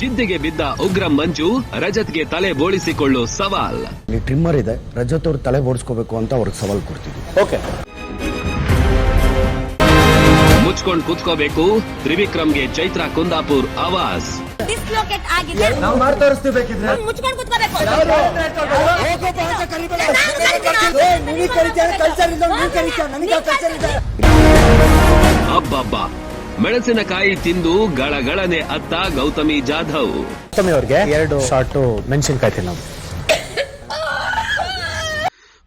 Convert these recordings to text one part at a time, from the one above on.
ಜಿದ್ದಿಗೆ ಬಿದ್ದ ಉಗ್ರ ಮಂಜು ರಜತ್ಗೆ ತಲೆ ಬೋಳಿಸಿಕೊಳ್ಳೋ ಸವಾಲ್. ಇಲ್ಲಿ ಟ್ರಿಮ್ಮರ್ ಇದೆ. ರಜತ್ ಅವ್ರ ತಲೆ ಬೋಡಿಸ್ಕೋಬೇಕು ಅಂತ ಅವ್ರಿಗೆ ಸವಾಲ್ ಕೊಡ್ತೀವಿ ಓಕೆ. ಮುಚ್ಕೊಂಡ್ ಕುತ್ಕೋಬೇಕು ತ್ರಿವಿಕ್ರಮ್ಗೆ ಚೈತ್ರ ಕುಂದಾಪುರ್ ಆವಾಸ್ ಡಿಸ್ಲೋಕೇಟ್ ಆಗಿದೆ. ನಾವು ಮಾಡಿ ತೋರಿಸ್ತೀವಿ ಬೇಕಿದ್ರೆ ಅವ್ನು ಮುಚ್ಕೊಂಡು ಕುತ್ಕೋಬೇಕು. ಅಬ್ಬಬ್ಬ. ಮೆಣಸಿನಕಾಯಿ ತಿಂದು ಗಳಗಳನೆ ಅತ್ತ ಗೌತಮಿ ಜಾಧವ್. ಗೌತಮಿ ಅವ್ರಿಗೆ ಎರಡು ಶಾರ್ಟ್ ಮೆಣಸಿನಕಾಯಿ ತಿನ್ನೋದು.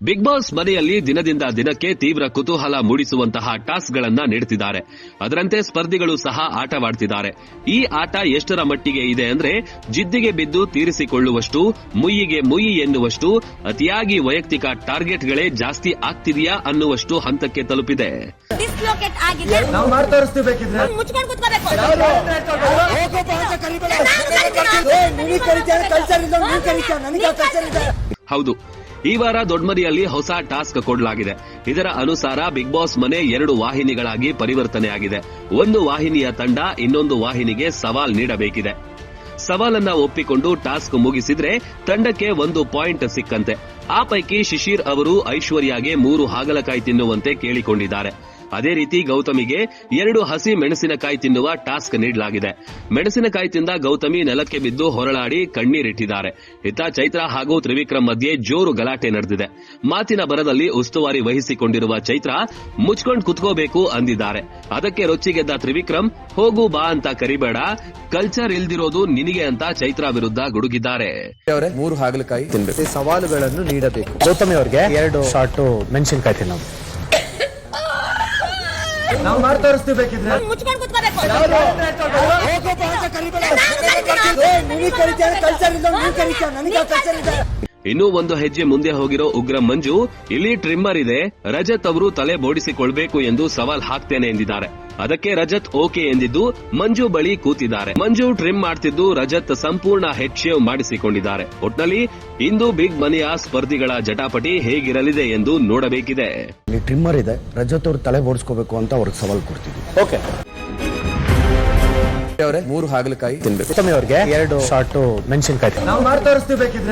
ಬಿಗ್ ಬಾಸ್ ಮನೆಯಲ್ಲಿ ದಿನದಿಂದ ದಿನಕ್ಕೆ ತೀವ್ರ ಕುತೂಹಲ ಮೂಡಿಸುವಂತಹ ಟಾಸ್ಕ್ ಗಳನ್ನ ನೀಡುತ್ತಿದ್ದಾರೆ. ಅದರಂತೆ ಸ್ಪರ್ಧಿಗಳು ಸಹ ಆಟವಾಡ್ತಿದ್ದಾರೆ. ಈ ಆಟ ಎಷ್ಟರ ಮಟ್ಟಿಗೆ ಇದೆ ಅಂದ್ರೆ ಜಿದ್ದಿಗೆ ಬಿದ್ದು ತೀರಿಸಿಕೊಳ್ಳುವಷ್ಟು ಮುಯ್ಯಿಗೆ ಮುಯ್ಯಿ ಎನ್ನುವಷ್ಟು ಅತಿಯಾಗಿ ವೈಯಕ್ತಿಕ ಟಾರ್ಗೆಟ್ಗಳೇ ಜಾಸ್ತಿ ಆಗ್ತಿದೆಯಾ ಅನ್ನುವಷ್ಟು ಹಂತಕ್ಕೆ ತಲುಪಿದೆ. ಹೌದು. ಈ ವಾರ ದೊಡ್ಡಮರಿಯಲ್ಲಿ ಹೊಸ ಟಾಸ್ಕ್ ಕೊಡಲಾಗಿದೆ. ಇದರ ಅನುಸಾರ ಬಿಗ್ ಬಾಸ್ ಮನೆ ಎರಡು ವಾಹಿನಿಗಳಾಗಿ ಪರಿವರ್ತನೆಯಾಗಿದೆ. ಒಂದು ವಾಹಿನಿಯ ತಂಡ ಇನ್ನೊಂದು ವಾಹಿನಿಗೆ ಸವಾಲ್ ನೀಡಬೇಕಿದೆ. ಸವಾಲನ್ನ ಒಪ್ಪಿಕೊಂಡು ಟಾಸ್ಕ್ ಮುಗಿಸಿದ್ರೆ ತಂಡಕ್ಕೆ ಒಂದು ಪಾಯಿಂಟ್ ಸಿಕ್ಕಂತೆ. ಆ ಪೈಕಿ ಶಿಶಿರ್ ಅವರು ಐಶ್ವರ್ಯಾಗೆ ಮೂರು ಹಾಗಲಕಾಯಿ ತಿನ್ನುವಂತೆ ಕೇಳಿಕೊಂಡಿದ್ದಾರೆ. ಅದೇ ರೀತಿ ಗೌತಮಿಗೆ ಎರಡು ಹಸಿ ಮೆಣಸಿನಕಾಯಿ ತಿನ್ನುವ ಟಾಸ್ಕ್ ನೀಡಲಾಗಿದೆ. ಮೆಣಸಿನಕಾಯಿ ತಿಂದ ಗೌತಮಿ ನೆಲಕ್ಕೆ ಬಿದ್ದು ಹೊರಳಾಡಿ ಕಣ್ಣೀರಿಟ್ಟಿದ್ದಾರೆ. ಇತ್ತ ಚೈತ್ರ ಹಾಗೂ ತ್ರಿವಿಕ್ರಮ್ ಮಧ್ಯೆ ಜೋರು ಗಲಾಟೆ ನಡೆದಿದೆ. ಮಾತಿನ ಬರದಲ್ಲಿ ಉಸ್ತುವಾರಿ ವಹಿಸಿಕೊಂಡಿರುವ ಚೈತ್ರ ಮುಚ್ಕೊಂಡು ಕುತ್ಕೋಬೇಕು ಅಂದಿದ್ದಾರೆ. ಅದಕ್ಕೆ ರೊಚ್ಚಿಗೆದ್ದ ತ್ರಿವಿಕ್ರಮ್ ಹೋಗು ಬಾ ಅಂತ ಕರಿಬೇಡ ಕಲ್ಚರ್ ಇಲ್ದಿರೋದು ನಿನಗೆ ಅಂತ ಚೈತ್ರ ವಿರುದ್ಧ ಗುಡುಗಿದ್ದಾರೆ. ಮೂರು ಹಾಗಲಕಾಯಿ ತಿನ್ಬೇಕು. ಸವಾಲುಗಳನ್ನು ನೀಡಬೇಕು. ಗೌತಮಿ ಅವರಿಗೆ ಎರಡು ಶಾರ್ಟ್ ಮೆಣಸಿನಕಾಯಿ ತಿನ್ನೋದು. ನಾವು ಮಾಡಿ ತೋರಿಸ್ತೀವಿ ಬೇಕಿದ್ರೆ. ಮುಚ್ಕೊಂಡು ಕುತ್ಕೋಬೇಕು. ಇನ್ನೂ ಒಂದು ಹೆಜ್ಜೆ ಮುಂದೆ ಹೋಗಿರೋ ಉಗ್ರ ಮಂಜು ಇಲ್ಲಿ ಟ್ರಿಮ್ಮರ್ ಇದೆ. ರಜತ್ ಅವರು ತಲೆ ಬೋಡಿಸಿಕೊಳ್ಬೇಕು ಎಂದು ಸವಾಲ್ ಹಾಕ್ತೇನೆ ಎಂದಿದ್ದಾರೆ. ಅದಕ್ಕೆ ರಜತ್ ಓಕೆ ಎಂದಿದ್ದು ಮಂಜು ಬಳಿ ಕೂತಿದ್ದಾರೆ. ಮಂಜು ಟ್ರಿಮ್ ಮಾಡ್ತಿದ್ದು ರಜತ್ ಸಂಪೂರ್ಣ ಹೆಡ್ ಶೇವ್ ಮಾಡಿಸಿಕೊಂಡಿದ್ದಾರೆ. ಒಟ್ನಲ್ಲಿ ಇಂದು ಬಿಗ್ ಮನೆಯ ಸ್ಪರ್ಧಿಗಳ ಜಟಾಪಟಿ ಹೇಗಿರಲಿದೆ ಎಂದು ನೋಡಬೇಕಿದೆ. ಇಲ್ಲಿ ಟ್ರಿಮ್ಮರ್ ಇದೆ. ರಜತ್ ಅವರು ತಲೆ ಬೋಡಿಸ್ಕೋಬೇಕು ಅಂತ ಅವ್ರಿಗೆ ಸವಾಲ್ ಕೊಡ್ತಿದ್ವಿ. ಓಕೆ. ಅವರೇ ಮೂರು ಹಾಗಲಕಾಯಿ ತಿನ್ಬೇಕು. ಅವ್ರಿಗೆ ಎರಡು ಶಾರ್ಟ್ ಮೆಣಸಿನ್ಕಾಯಿ ನಾವು ಮಾಡಿ ತೋರಿಸ್ತೀವಿ ಬೇಕಿದ್ರೆ